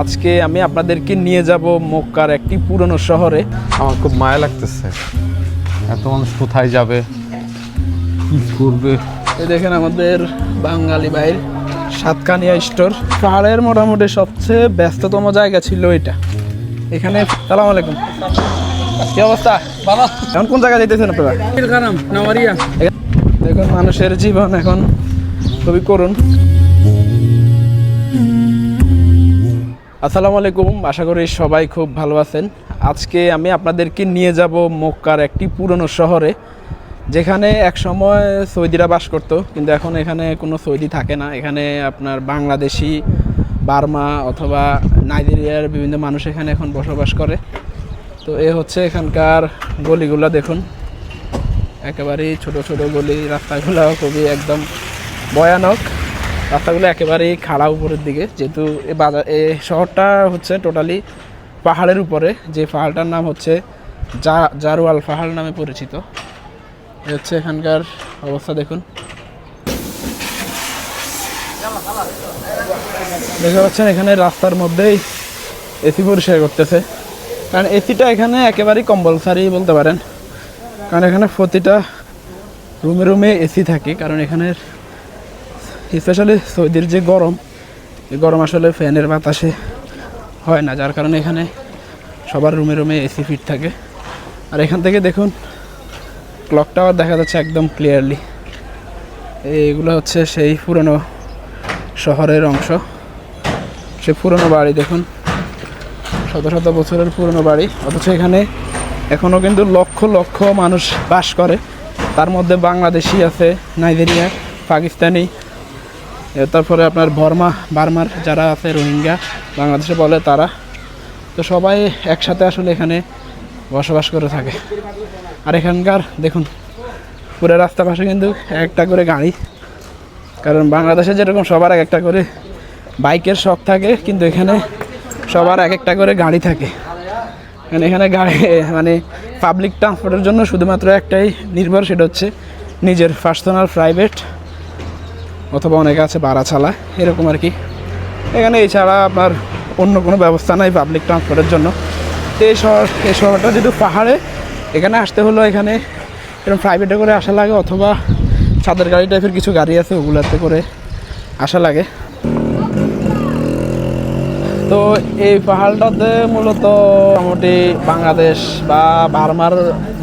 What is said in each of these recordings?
আজকে আমি আপনাদেরকে নিয়ে যাব মক্কার একটি পুরনো শহরে। আমার খুব মায়া লাগতেছে। এত মানুষ কোথায় যাবে? কি করবে? এই দেখেন আমাদের বাঙালি ভাইয়ের সাতকানিয়া স্টোর। পাহাড়ের মোটামুটি সবচেয়ে ব্যস্ততম জায়গা ছিল এটা। এখানে সালাম আলাইকুম। কি অবস্থা? বাবা এখন কোন জায়গায় যাইতেছেন আপনারা? দেখুন মানুষের জীবন এখন খুবই করুণ। আসসালামু আলাইকুম, আশা করি সবাই খুব ভালো আছেন। আজকে আমি আপনাদেরকে নিয়ে যাব মক্কার একটি পুরনো শহরে, যেখানে এক সময় সৌদিরা বাস করতো, কিন্তু এখন এখানে কোনো সৌদি থাকে না। এখানে আপনার বাংলাদেশি, বার্মা অথবা নাইজেরিয়ার বিভিন্ন মানুষ এখানে এখন বসবাস করে। তো এ হচ্ছে এখানকার গলিগুলো দেখুন। একেবারেই ছোট ছোট গলি রাস্তাগুলো খুবই একদম ভয়ানক। রাস্তাগুলো একেবারেই খাড়া উপরের দিকে। যেহেতু এ বাজার এ শহরটা হচ্ছে টোটালি পাহাড়ের উপরে। যে পাহাড়টার নাম হচ্ছে জা জারোয়াল পাহাড় নামে পরিচিত। এ হচ্ছে এখানকার অবস্থা, দেখুন। দেখতে পাচ্ছেন, এখানে রাস্তার মধ্যেই এসি পরিষ্কার করতেছে। কারণ এসিটা এখানে একেবারেই কম্পালসারি বলতে পারেন। কারণ এখানে প্রতিটা রুমে রুমে এসি থাকে। কারণ এখানের স্পেশালি সৌদির যে গরম, এই গরম আসলে ফ্যানের বাতাসে হয় না, যার কারণে এখানে সবার রুমে রুমে এসি ফিট থাকে। আর এখান থেকে দেখুন ক্লক টাওয়ার দেখা যাচ্ছে একদম ক্লিয়ারলি এইগুলো হচ্ছে সেই পুরনো শহরের অংশ। সে পুরনো বাড়ি দেখুন, শত শত বছরের পুরনো বাড়ি। অথচ এখানে এখনও কিন্তু লক্ষ লক্ষ মানুষ বাস করে। তার মধ্যে বাংলাদেশি আছে, নাইজেরিয়া, পাকিস্তানি তারপরে আপনার বর্মা, বার্মার যারা আছে, রোহিঙ্গা, বাংলাদেশে বলে তারা। তো সবাই একসাথে আসলে এখানে বসবাস করে থাকে। আর এখানকার, দেখুন, পুরো রাস্তা পাশে কিন্তু একটা করে গাড়ি। কারণ বাংলাদেশে যেরকম সবার এক একটা করে বাইকের শখ থাকে, কিন্তু এখানে সবার এক একটা করে গাড়ি থাকে। কারণ এখানে গাড়ি মানে পাবলিক ট্রান্সপোর্টের জন্য শুধুমাত্র একটাই নির্ভর, সেটা হচ্ছে নিজের পার্সোনাল প্রাইভেট অথবা অনেকে আছে ভাড়া চালা এরকম আর কি। এখানে এছাড়া আপনার অন্য কোনো ব্যবস্থা নাই পাবলিক ট্রান্সপোর্টের জন্য। তো এই শহর, এই শহরটা যেহেতু পাহাড়ে, এখানে আসতে হলো এখানে এরকম প্রাইভেটে করে আসা লাগে অথবা ছাদের গাড়ি টাইপের কিছু গাড়ি আছে, ওগুলোতে করে আসা লাগে। তো এই পাহাড়টাতে মূলত মোটামুটি বাংলাদেশ বা বার্মার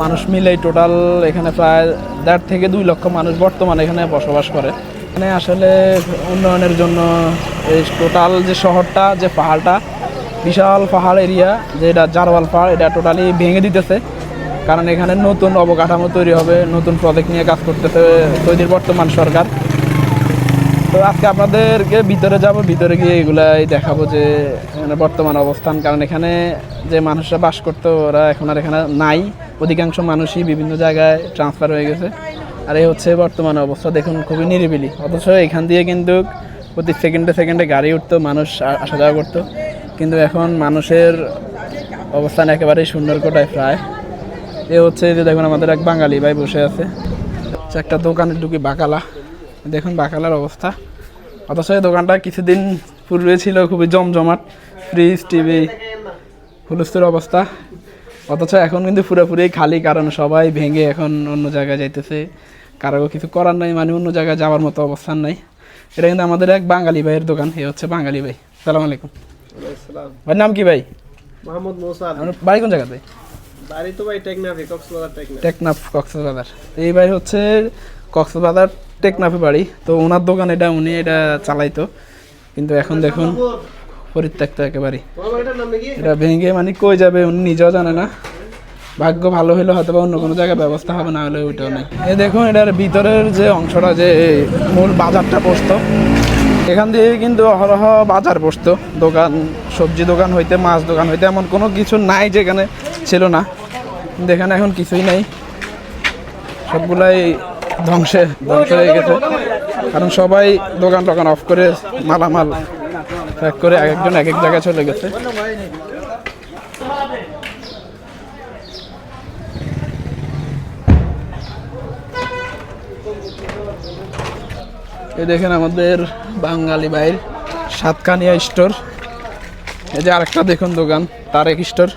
মানুষ মিলেই টোটাল এখানে প্রায় দেড় থেকে দুই লক্ষ মানুষ বর্তমানে এখানে বসবাস করে। এখানে আসলে উন্নয়নের জন্য এই টোটাল যে শহরটা, যে পাহাড়টা, বিশাল পাহাড় এরিয়া যেটা জারওয়াল পাহাড়, এটা টোটালি ভেঙে দিতেছে। কারণ এখানে নতুন অবকাঠামো তৈরি হবে, নতুন প্রজেক্ট নিয়ে কাজ করতেছে সৌদির বর্তমান সরকার। তো আজকে আপনাদেরকে ভিতরে যাব, ভিতরে গিয়ে এগুলাই দেখাবো যে এখানে বর্তমান অবস্থান। কারণ এখানে যে মানুষরা বাস করতো, ওরা এখন আর এখানে নাই। অধিকাংশ মানুষই বিভিন্ন জায়গায় ট্রান্সফার হয়ে গেছে। আর এই হচ্ছে বর্তমান অবস্থা, দেখুন খুবই নিরিবিলি। অথচ এখান দিয়ে কিন্তু প্রতি সেকেন্ডে সেকেন্ডে গাড়ি উঠতো, মানুষ আসা যাওয়া করতো। কিন্তু এখন মানুষের অবস্থান একেবারেই সুন্দর কোটায় প্রায়। এ হচ্ছে যে দেখুন আমাদের এক বাঙালি ভাই বসে আছে। একটা দোকানে ঢুকি বাকালা। দেখুন বাকালার অবস্থা। অথচ এই দোকানটা কিছুদিন পূর্বে ছিল খুবই জমজমাট ফ্রিজ টিভি হুলস্থুর অবস্থা। অথচ এখন কিন্তু পুরোপুরি খালি, কারণ সবাই ভেঙে এখন অন্য জায়গায় যাইতেছে। কারও কিছু করার নাই মানে অন্য জায়গায় যাওয়ার মতো অবস্থান নাই। এটা কিন্তু আমাদের এক বাঙালি ভাইয়ের দোকান এ হচ্ছে বাঙালি ভাই। সালাম আলাইকুম। ভাই নাম কি ভাই? মোহাম্মদ মোসাদ। বাড়ি কোন জায়গাতে? বাড়ি তো ভাই টেকনাফে কক্সবাজার টেকনাফ। টেকনাফ কক্সবাজার। এই ভাই হচ্ছে কক্সবাজার টেকনাফে বাড়ি। তো ওনার দোকান এটা উনি এটা চালাইতো। কিন্তু এখন দেখুন পরিত্যক্ত একেবারে। এটা ভেঙে মানে কই যাবে উনি নিজেও জানে না। ভাগ্য ভালো হলে হয়তো বা অন্য কোনো জায়গায় ব্যবস্থা হবে, না হলে ওইটাও নেই। এ দেখুন, এটার ভিতরের যে অংশটা, যে মূল বাজারটা বসতো, এখান দিয়ে কিন্তু অহরহ বাজার বসতো। দোকান, সবজি দোকান হইতে, মাছ দোকান হইতে, এমন কোনো কিছু নাই যেখানে ছিল না। এখানে এখন কিছুই নাই। সবগুলাই ধ্বংসে, ধ্বংস হয়ে গেছে। কারণ সবাই দোকান টোকান অফ করে মালামাল প্যাক করে এক একজন এক এক জায়গায় চলে গেছে। এই দেখেন আমাদের বাঙালি ভাইয়ের সাতকানিয়া স্টোর। এই যে আরেকটা দেখুন দোকান, তারেক স্টোর।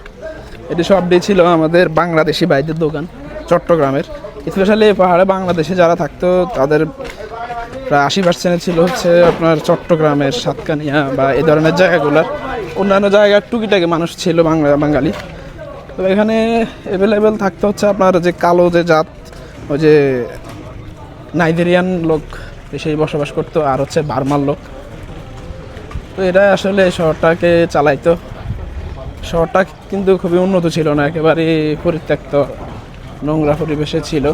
এটি সবটি ছিল আমাদের বাংলাদেশি ভাইদের দোকান, চট্টগ্রামের। স্পেশালি পাহাড়ে বাংলাদেশে যারা থাকতো, তাদের প্রায় আশি পার্সেন্ট ছিল হচ্ছে আপনার চট্টগ্রামের সাতকানিয়া বা এই ধরনের জায়গাগুলোর। অন্যান্য জায়গার টুকিটাকি মানুষ ছিল বাংলা, বাঙালি। তো এখানে অ্যাভেলেবেল থাকতে হচ্ছে আপনার যে কালো যে জাত, ওই যে নাইজেরিয়ান লোক সেই বসবাস করতো, আর হচ্ছে বার্মার লোক। তো এটা আসলে শহরটাকে চালাইতো। শহরটা কিন্তু খুবই উন্নত ছিল না, একেবারে পরিত্যক্ত নোংরা পরিবেশে ছিল।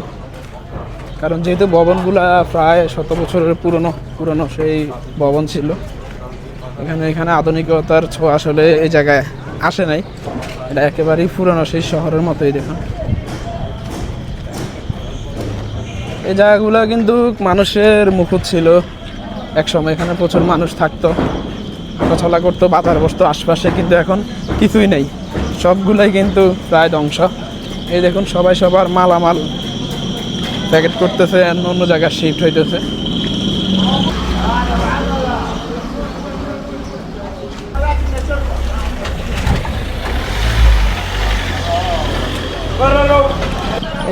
কারণ যেহেতু ভবনগুলা প্রায় শত বছরের পুরনো পুরনো সেই ভবন ছিল। এখানে এখানে আধুনিকতার ছোঁয়া আসলে এই জায়গায় আসে নাই। এটা একেবারেই পুরনো সেই শহরের মতোই দেখুন। এই জায়গাগুলো কিন্তু মানুষের মুখুত ছিল। এক সময় এখানে প্রচুর মানুষ থাকতো, হাঁটাচলা করতো, বাজার বসতো, আশপাশে কিন্তু এখন কিছুই নেই। সবগুলোই কিন্তু প্রায় ধ্বংস। এই দেখুন সবাই সবার মালামাল প্যাকেট করতেছে, অন্য অন্য জায়গায় শিফট হইতেছে।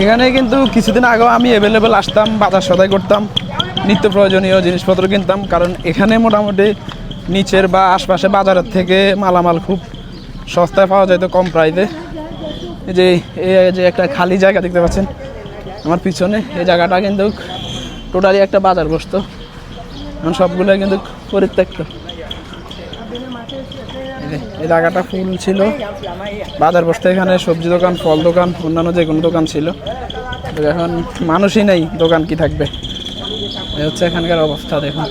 এখানে কিন্তু কিছুদিন আগেও আমি অ্যাভেলেবেল আসতাম বাজার সদাই করতাম, নিত্য প্রয়োজনীয় জিনিসপত্র কিনতাম, কারণ এখানে মোটামুটি নিচের বা আশপাশে বাজারের থেকে মালামাল খুব সস্তায় পাওয়া যায় তো কম প্রাইসে যে, এই যে একটা খালি জায়গা দেখতে পাচ্ছেন, আমার পিছনে এই জায়গাটা কিন্তু টোটালি একটা বাজার বসতো। এখন সবগুলো কিন্তু পরিত্যক্ত। এই জায়গাটা ফুল ছিল। বাজার বসতে এখানে সবজি দোকান ফল দোকান অন্যান্য যে কোনো দোকান ছিল। এখন মানুষই নেই দোকান কি থাকবে? এই হচ্ছে এখানকার অবস্থা দেখুন।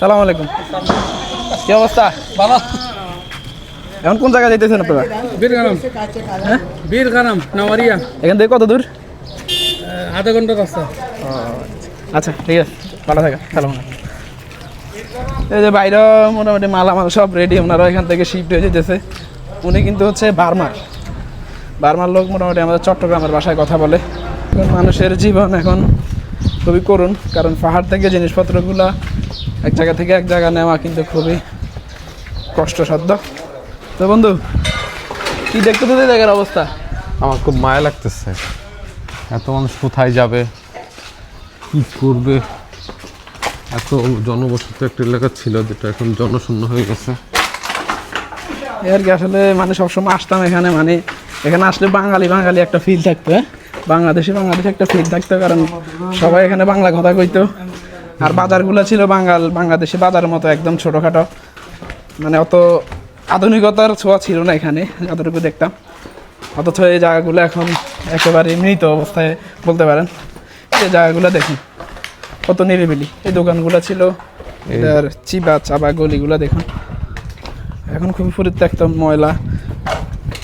সালাম আলাইকুম। কি অবস্থা? ভালো? এখন কোন জায়গায় যাইতেছেন আপনারা? বীরগানাম হ্যাঁ? বীরগানাম নাওয়ারিয়া। এখান থেকে কত দূর? আধা ঘণ্টা রাস্তা। আচ্ছা ঠিক আছে, ভালো থাকা আলাইকুম। এই যে বাইরে মোটামুটি মালামাল সব রেডি ওনারা এখান থেকে শিফট হয়ে যেতেছে। উনি কিন্তু হচ্ছে বার্মার। বার্মার লোক মোটামুটি আমাদের চট্টগ্রামের বাসায় কথা বলে। মানুষের জীবন এখন খুবই করুণ, কারণ পাহাড় থেকে জিনিসপত্রগুলা এক জায়গা থেকে এক জায়গা নেওয়া কিন্তু খুবই কষ্টসাধ্য। তো বন্ধু, কি দেখতে তো জায়গার অবস্থা? আমার খুব মায়া লাগতেছে। এত মানুষ কোথায় যাবে? কি করবে? এত জনবসতি একটা এলাকা ছিল যেটা এখন জনশূন্য হয়ে গেছে। আর কি আসলে মানে সবসময় আসতাম এখানে? মানে এখানে আসলে বাঙালি বাঙালি একটা ফিল থাকতো বাংলাদেশে বাংলাদেশি বাংলাদেশি একটা ফিল থাকতো, কারণ সবাই এখানে বাংলা কথা কইতো। আর বাজারগুলো ছিল বাঙাল, বাংলাদেশি বাজারের মতো একদম ছোটোখাটো। মানে অত আধুনিকতার ছোঁয়া ছিল না এখানে, যতটুকু দেখতাম। অথচ এই জায়গাগুলো এখন একেবারে মৃত অবস্থায় বলতে পারেন। এই জায়গাগুলো দেখুন কত নিরিবিলি। এই দোকানগুলো ছিল এটার চিবা চাবা গলিগুলো দেখুন। এখন খুবই পরিত্যক্ত ময়লা।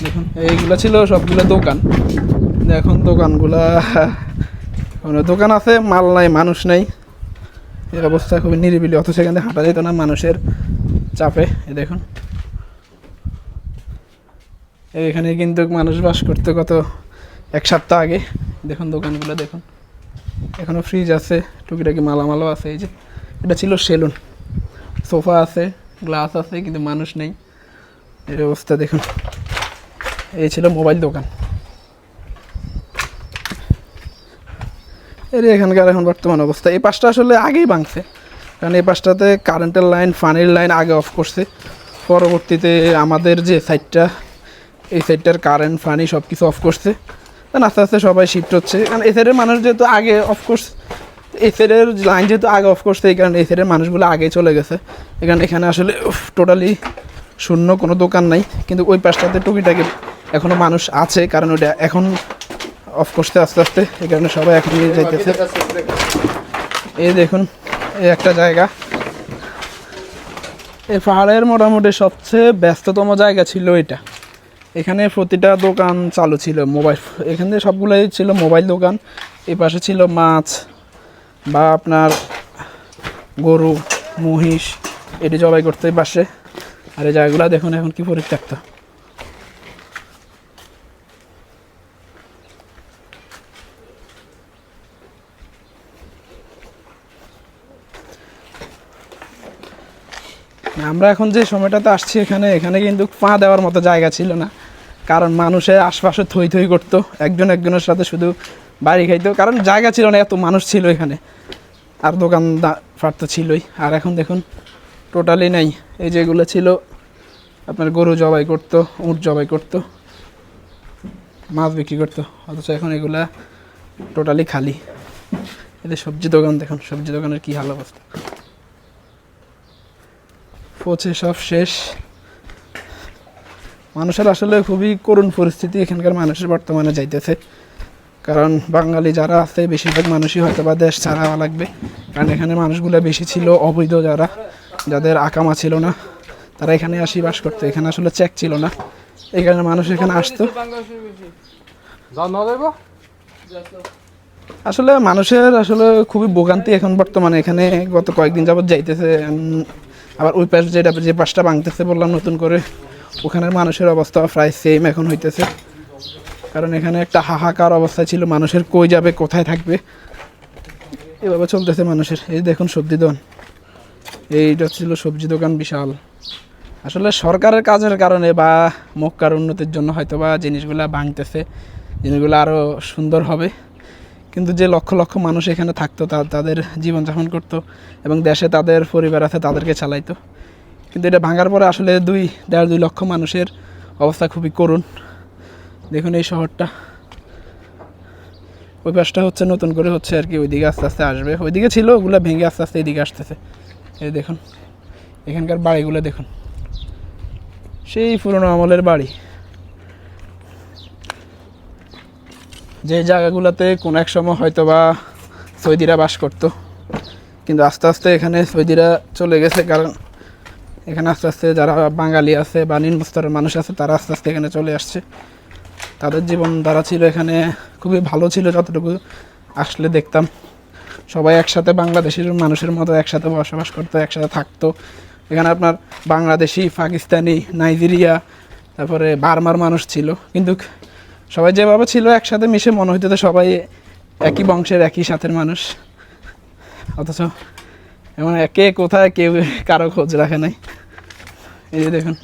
দেখুন এইগুলো ছিল সবগুলো দোকান। এখন দোকানগুলা দোকান আছে মাল নাই মানুষ নাই। এই অবস্থা খুবই নিরিবিলি অথচ এখানে হাঁটা যেত না মানুষের চাপে। এই দেখুন। এখানে কিন্তু মানুষ বাস করতে কত এক সপ্তাহ আগে। দেখুন দোকানগুলো দেখুন। এখনও ফ্রিজ আছে, টুকিটাকি মালামালও আছে, এই যে এটা ছিল সেলুন। সোফা আছে, গ্লাস আছে, কিন্তু মানুষ নেই। এর অবস্থা দেখুন। এই ছিল মোবাইল দোকান। এর এখানকার এখন বর্তমান অবস্থা। এই পাশটা আসলে আগেই ভাঙছে। কারণ এই পাশটাতে কারেন্টের লাইন পানির লাইন আগে অফ করছে। পরবর্তীতে আমাদের যে সাইডটা এই সাইডটার কারেন্ট ফানি সব কিছু অফ করছে। আস্তে আস্তে সবাই শিফট হচ্ছে। কারণ এই সাইডের মানুষ যেহেতু আগে অফ করছে এই সাইডের লাইন যেহেতু আগে অফ করছে এই কারণে এই মানুষগুলো আগে চলে গেছে। এখানে এখানে আসলে টোটালি শূন্য, কোনো দোকান নাই। কিন্তু ওই পাশটাতে টুকিটাকি এখনও মানুষ আছে, কারণ ওটা এখন অফ করতে আস্তে আস্তে, এই কারণে সবাই এখন নিয়ে যাইতেছে। এই দেখুন, এই একটা জায়গা। এই পাহাড়ের মোটামুটি সবচেয়ে ব্যস্ততম জায়গা ছিল এটা। এখানে প্রতিটা দোকান চালু ছিল, মোবাইল এখানে সবগুলোই ছিল মোবাইল দোকান। এ পাশে ছিল মাছ বা আপনার গরু, মহিষ, এটি জবাই করতে পাশে আর এই জায়গাগুলো দেখুন এখন কি পরিত্যক্ত। আমরা এখন যে সময়টাতে আসছি এখানে এখানে কিন্তু পা দেওয়ার মতো জায়গা ছিল না। কারণ মানুষের আশপাশে থই থই করতো, একজন একজনের সাথে শুধু বাড়ি খাইতো, কারণ জায়গা ছিল না, এত মানুষ ছিল এখানে। আর দোকান ফাট তো ছিলই। আর এখন দেখুন টোটালি নাই। এই যেগুলো ছিল, আপনার গরু জবাই করতো, উঁট জবাই করতো, মাছ বিক্রি করতো, অথচ এখন এগুলা টোটালি খালি। এদের সবজি দোকান দেখুন, সবজি দোকানের কী হাল অবস্থা। পচে সব শেষ। মানুষের আসলে খুবই করুণ পরিস্থিতি এখানকার মানুষের বর্তমানে যাইতেছে। কারণ বাঙালি যারা আছে, বেশিরভাগ মানুষই হয়তো বা দেশ ছাড়া লাগবে। কারণ এখানে মানুষগুলো বেশি ছিল, অবৈধ যারা, যাদের আকামা ছিল না, তারা এখানে আসি বাস করতো। এখানে আসলে চেক ছিল না। এখানে মানুষ এখানে আসতো। আসলে মানুষের আসলে খুবই ভোগান্তি এখন বর্তমানে। এখানে গত কয়েকদিন যাবত যাইতেছে আবার ওই পাশ যেটা যে পাশটা ভাঙতেছে বললাম, নতুন করে। ওখানের মানুষের অবস্থা প্রায় সেম এখন হইতেছে। কারণ এখানে একটা হাহাকার অবস্থা ছিল, মানুষের কই যাবে, কোথায় থাকবে? এভাবে চলতেছে মানুষের। এই দেখুন সবজি দোকান। এইটা ছিল সবজি দোকান বিশাল। আসলে সরকারের কাজের কারণে বা মক্কার উন্নতির জন্য হয়তো বা জিনিসগুলা ভাঙতেছে, জিনিসগুলো আরও সুন্দর হবে। কিন্তু যে লক্ষ লক্ষ মানুষ এখানে থাকতো তাদের জীবনযাপন করতো এবং দেশে তাদের পরিবার আছে, তাদেরকে চালাইতো। কিন্তু এটা ভাঙার পরে আসলে দুই, দেড়, দুই লক্ষ মানুষের অবস্থা খুবই করুণ। দেখুন এই শহরটা। ওই পাশটা হচ্ছে নতুন করে হচ্ছে আর কি, ওইদিকে আস্তে আস্তে আসবে। ওইদিকে ছিল, ওগুলো ভেঙে আস্তে আস্তে এদিকে আসতেছে। এই দেখুন, এখানকার বাড়িগুলো দেখুন। সেই পুরনো আমলের বাড়ি। যে জায়গাগুলোতে কোনো এক সময় হয়তো বা সৌদিরা বাস করতো, কিন্তু আস্তে আস্তে এখানে সৌদিরা চলে গেছে, কারণ এখানে আস্তে আস্তে যারা বাঙালি আছে বা নিম্নস্তরের মানুষ আছে, তারা আস্তে আস্তে এখানে চলে আসছে। তাদের জীবন দ্বারা ছিল এখানে খুবই ভালো ছিল যতটুকু আসলে দেখতাম। সবাই একসাথে বাংলাদেশের মানুষের মতো একসাথে বসবাস করতো, একসাথে থাকতো। এখানে আপনার বাংলাদেশি, পাকিস্তানি, নাইজেরিয়া, তারপরে বার্মার মানুষ ছিল। কিন্তু সবাই যেভাবে ছিল একসাথে মিশে মনে হইতো সবাই একই বংশের, একই সাথের মানুষ। অথচ এমন কে কোথায় কেউ কারও খোঁজ রাখে নাই। এই যে দেখুন।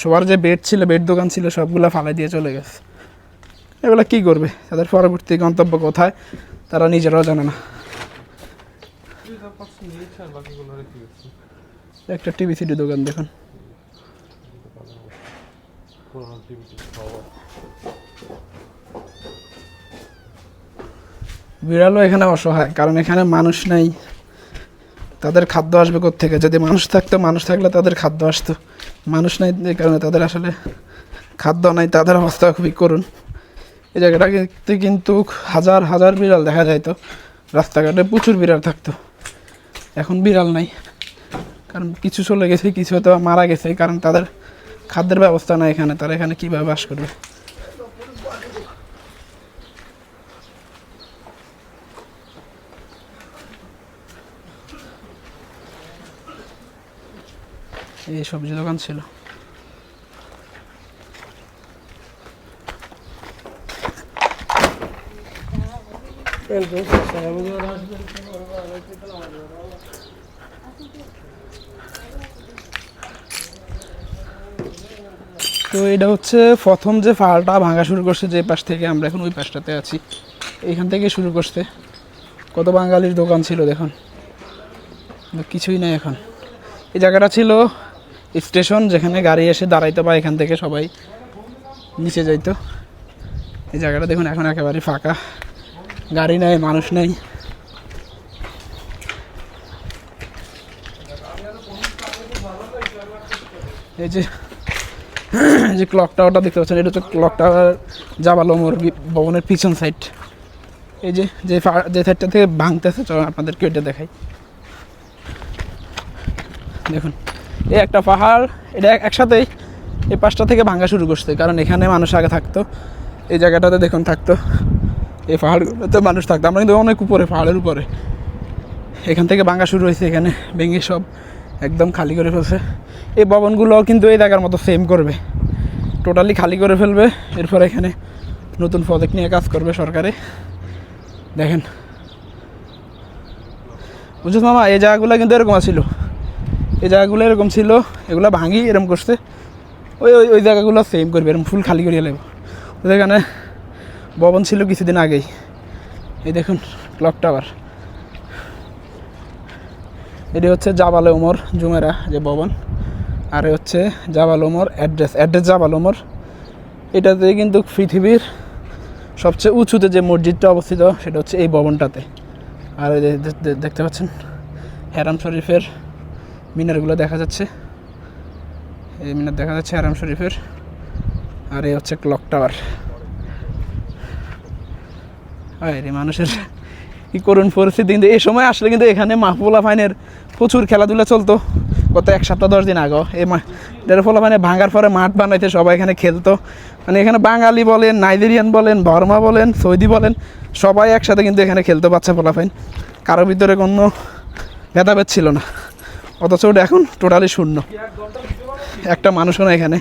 সবার যে বেড ছিল, বেড দোকান ছিল, সবগুলো ফালাই দিয়ে চলে গেছে। এগুলো কি করবে? তাদের পরবর্তী গন্তব্য কোথায়? তারা নিজেরাও জানে না। একটা টিভি সিডি দোকান দেখুন। বিড়ালও এখানে অসহায়, কারণ এখানে মানুষ নাই। তাদের খাদ্য আসবে থেকে যদি মানুষ থাকতো, মানুষ থাকলে তাদের খাদ্য আসতো। মানুষ নাই এই কারণে তাদের আসলে খাদ্য নাই, তাদের অবস্থা খুবই করুন এই জায়গাটাতে কিন্তু হাজার হাজার বিড়াল দেখা যাইতো। রাস্তাঘাটে প্রচুর বিড়াল থাকতো। এখন বিড়াল নাই। কারণ কিছু চলে গেছে, কিছু হয়তো মারা গেছে কারণ তাদের খাদ্যের ব্যবস্থা নাই এখানে। তারা এখানে কীভাবে বাস করবে? এই সবজি দোকান ছিল। তো এটা হচ্ছে প্রথম যে পাহাড়টা ভাঙা শুরু করছে যে পাশ থেকে আমরা এখন ওই পাশটাতে আছি। এইখান থেকে শুরু করছে। কত বাঙালির দোকান ছিল দেখুন। কিছুই নাই এখন। এই জায়গাটা ছিল স্টেশন যেখানে গাড়ি এসে দাঁড়াইতো বা এখান থেকে সবাই নিচে যাইতো। এই জায়গাটা দেখুন, এখন একেবারে ফাঁকা। গাড়ি নাই, মানুষ নাই। এই যে যে ক্লক টাওয়ারটা দেখতে পাচ্ছেন, এটা হচ্ছে ক্লক টাওয়ার জাবালমর ভবনের পিছন সাইড এই যে যে যে সাইডটা থেকে ভাঙতেছে চলো আপনাদেরকে এটা দেখাই। দেখুন। এই একটা পাহাড়, এটা এক- একসাথেই এই পাশটা থেকে ভাঙা শুরু করছে, কারণ এখানে মানুষ আগে থাকতো, এই জায়গাটাতে দেখুন থাকতো, এই পাহাড়গুলোতে মানুষ থাকতো। আমরা কিন্তু অনেক উপরে, পাহাড়ের উপরে। এখান থেকে ভাঙা শুরু হয়েছে এখানে, ভেঙে সব একদম খালি করে ফেলছে। এই ভবনগুলো কিন্তু এই জায়গার মতো সেম করবে। টোটালি খালি করে ফেলবে, এরপর এখানে নতুন প্রজেক্ট নিয়ে কাজ করবে সরকারে। দেখেন। বুঝছিস মামা, এই জায়গাগুলো কিন্তু এরকম ছিল এই জায়গাগুলো এরকম ছিল, এগুলো ভাঙি এরকম করছে। ওই ওই ওই জায়গাগুলো সেম করবে এরকম ফুল খালি করিয়ে নেব ওদের এখানে ভবন ছিল কিছুদিন আগেই। এই দেখুন ক্লক টাওয়ার এটি হচ্ছে জাবাল ওমর জুমেরা যে ভবন। আর হচ্ছে জাবাল ওমর অ্যাড্রেস অ্যাড্রেস জাবাল ওমর। এটাতে কিন্তু পৃথিবীর সবচেয়ে উঁচুতে যে মসজিদটা অবস্থিত, সেটা হচ্ছে এই ভবনটাতে। আর দেখতে পাচ্ছেন, হেরাম শরীফের মিনারগুলো দেখা যাচ্ছে। এই মিনার দেখা যাচ্ছে আরাম শরীফের। আর এই হচ্ছে ক্লক টাওয়ার আরে মানুষের, কি করুন পরিস্থিতি। কিন্তু এই সময় আসলে কিন্তু এখানে মাহবুলা ফাইনের প্রচুর খেলাধুলা চলতো। গত এক সপ্তাহ, দশ দিন আগে এই ফলা ফাইনে ভাঙার পরে মাঠ বানাইতে সবাই এখানে খেলতো। মানে এখানে বাঙালি বলেন, নাইজেরিয়ান বলেন, বর্মা বলেন, সৌদি বলেন, সবাই একসাথে কিন্তু এখানে খেলতো বাচ্চা পোলাফাইন কারোর ভিতরে কোনো ভেদাভেদ ছিল না। অথচ ওটা এখন টোটালি শূন্য। একটা মানুষও না এখানে।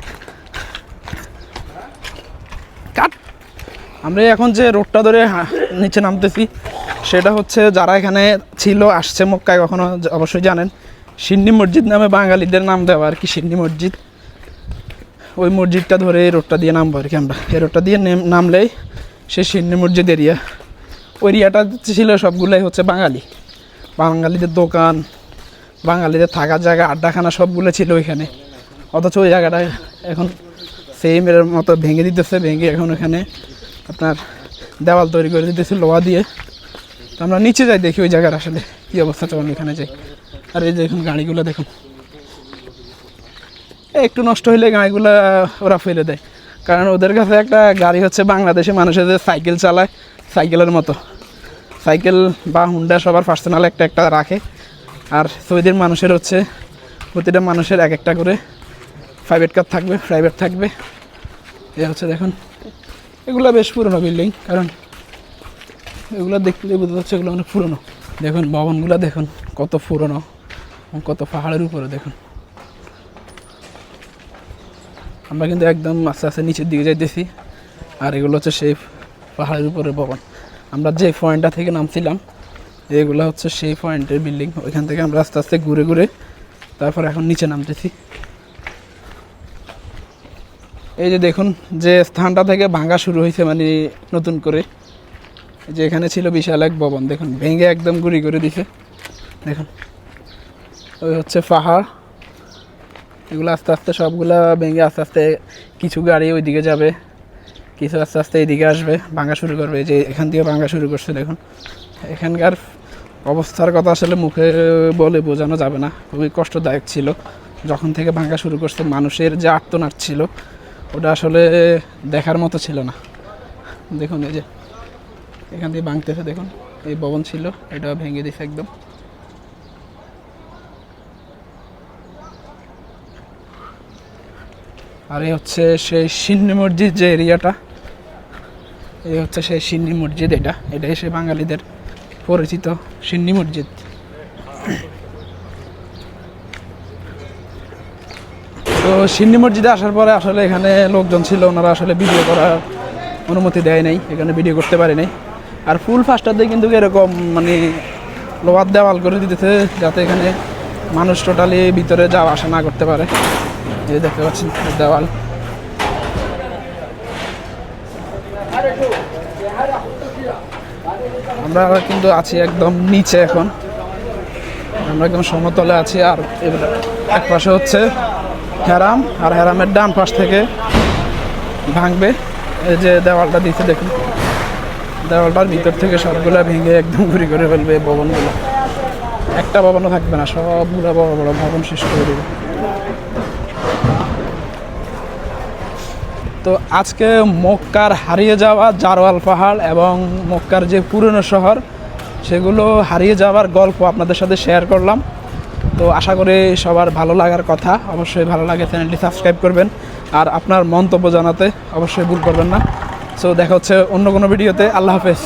কাট। আমরা এখন যে রোডটা ধরে নিচে নামতেছি, সেটা হচ্ছে যারা এখানে ছিল, আসছে মক্কায় কখনো অবশ্যই জানেন। সিন্নি মসজিদ নামে বাঙালিদের নাম দেওয়া, আর কি সিন্নি মসজিদ। ওই মসজিদটা ধরে এই রোডটা দিয়ে নামবো আর কি আমরা। এই রোডটা দিয়ে নেম- নামলেই সে সিন্নি মসজিদ এরিয়া ওই এরিয়াটা ছিল সবগুলাই হচ্ছে বাঙালি। বাঙালিদের দোকান বাঙালিদের থাকার জায়গা, আড্ডাখানা সবগুলো ছিল ওইখানে। অথচ ওই জায়গাটা এখন সেম এর মতো ভেঙে দিতেছে, ভেঙে এখন এখানে আপনার দেওয়াল তৈরি করে দিতেছে, লোহা দিয়ে। তো আমরা নিচে যাই দেখি ওই জায়গার আসলে কী অবস্থা, চলুন এখানে যাই। আর এই যে এখন গাড়িগুলো দেখুন। একটু নষ্ট হইলে গাড়িগুলো ওরা ফেলে দেয়। কারণ ওদের কাছে একটা গাড়ি হচ্ছে বাংলাদেশে মানুষের যে সাইকেল চালায়, সাইকেলের মতো। সাইকেল বা হুন্ডা সবার পার্সোনাল একটা একটা রাখে। আর সৌদির মানুষের হচ্ছে প্রতিটা মানুষের এক একটা করে প্রাইভেট কার থাকবে প্রাইভেট থাকবে। এ হচ্ছে দেখুন, এগুলো বেশ পুরনো বিল্ডিং কারণ এগুলো দেখলে বোঝা যাচ্ছে এগুলো অনেক পুরনো। দেখুন, ভবনগুলো দেখুন, কত পুরনো কত পাহাড়ের উপরে দেখুন। আমরা কিন্তু একদম আস্তে আস্তে নিচের দিকে যাইতেছি, আর এগুলো হচ্ছে সেই পাহাড়ের উপরে ভবন। আমরা যে পয়েন্টটা থেকে নামছিলাম এগুলো হচ্ছে সেই পয়েন্টের বিল্ডিং। ওইখান থেকে আমরা আস্তে আস্তে ঘুরে ঘুরে তারপর এখন নিচে নামতেছি। এই যে দেখুন, যে স্থানটা থেকে ভাঙা শুরু হয়েছে মানে নতুন করে, যে এখানে ছিল বিশাল এক ভবন। দেখুন, ভেঙে একদম গুড়ি করে দিছে। দেখুন, ওই হচ্ছে পাহাড়। এগুলো আস্তে আস্তে সবগুলা ভেঙে আস্তে আস্তে কিছু গাড়ি ওইদিকে যাবে, কিছু আস্তে আস্তে এইদিকে আসবে, ভাঙা শুরু করবে। যে এখান থেকে ভাঙা শুরু করছে, দেখুন। এখানকার অবস্থার কথা আসলে মুখে বলে বোঝানো যাবে না। খুবই কষ্টদায়ক ছিল। যখন থেকে ভাঙা শুরু করছে, মানুষের যে আর্তনাট ছিল, ওটা আসলে দেখার মতো ছিল না। দেখুন, এই যে এখান দিয়ে ভাঙতেছে, দেখুন, এই ভবন ছিল, এটা ভেঙে দিছে একদম। আর এই হচ্ছে সেই সিন্নি মসজিদ যে এরিয়াটা, এই হচ্ছে সেই সিন্নি মসজিদ এটা, এটাই সেই বাঙালিদের পরিচিত সিন্নি মসজিদ। তো সিন্নি মসজিদে আসার পরে আসলে এখানে লোকজন ছিল, ওনারা আসলে ভিডিও করার অনুমতি দেয় নাই, এখানে ভিডিও করতে পারে নাই। আর ফুল ফাস্টার কিন্তু এরকম মানে লোহার দেওয়াল করে দিতেছে, যাতে এখানে মানুষ টোটালি ভিতরে যাওয়া আসা না করতে পারে। এই দেখতে পাচ্ছেন, দেওয়াল। আমরা কিন্তু আছি একদম নিচে এখন। আমরা একদম সমতলে আছি আর এক পাশে হচ্ছে হেরাম, আর হেরামের ডান পাশ থেকে ভাঙবে। এই যে দেওয়ালটা দিচ্ছে দেখুন। দেওয়ালটার ভিতর থেকে সবগুলা ভেঙে একদম ঘুরি করে ফেলবে ভবনগুলো। একটা ভবনও থাকবে না, সবগুলো বড় বড় ভবন শেষ করে দেবে। তো আজকে মক্কার হারিয়ে যাওয়া জারওয়াল পাহাড় এবং মক্কার যে পুরনো শহর, সেগুলো হারিয়ে যাওয়ার গল্প আপনাদের সাথে শেয়ার করলাম। তো আশা করি সবার ভালো লাগার কথা। অবশ্যই ভালো লাগে চ্যানেলটি সাবস্ক্রাইব করবেন। আর আপনার মন্তব্য জানাতে অবশ্যই ভুল করবেন না। সো দেখা হচ্ছে অন্য কোনো ভিডিওতে আল্লাহ হাফেজ।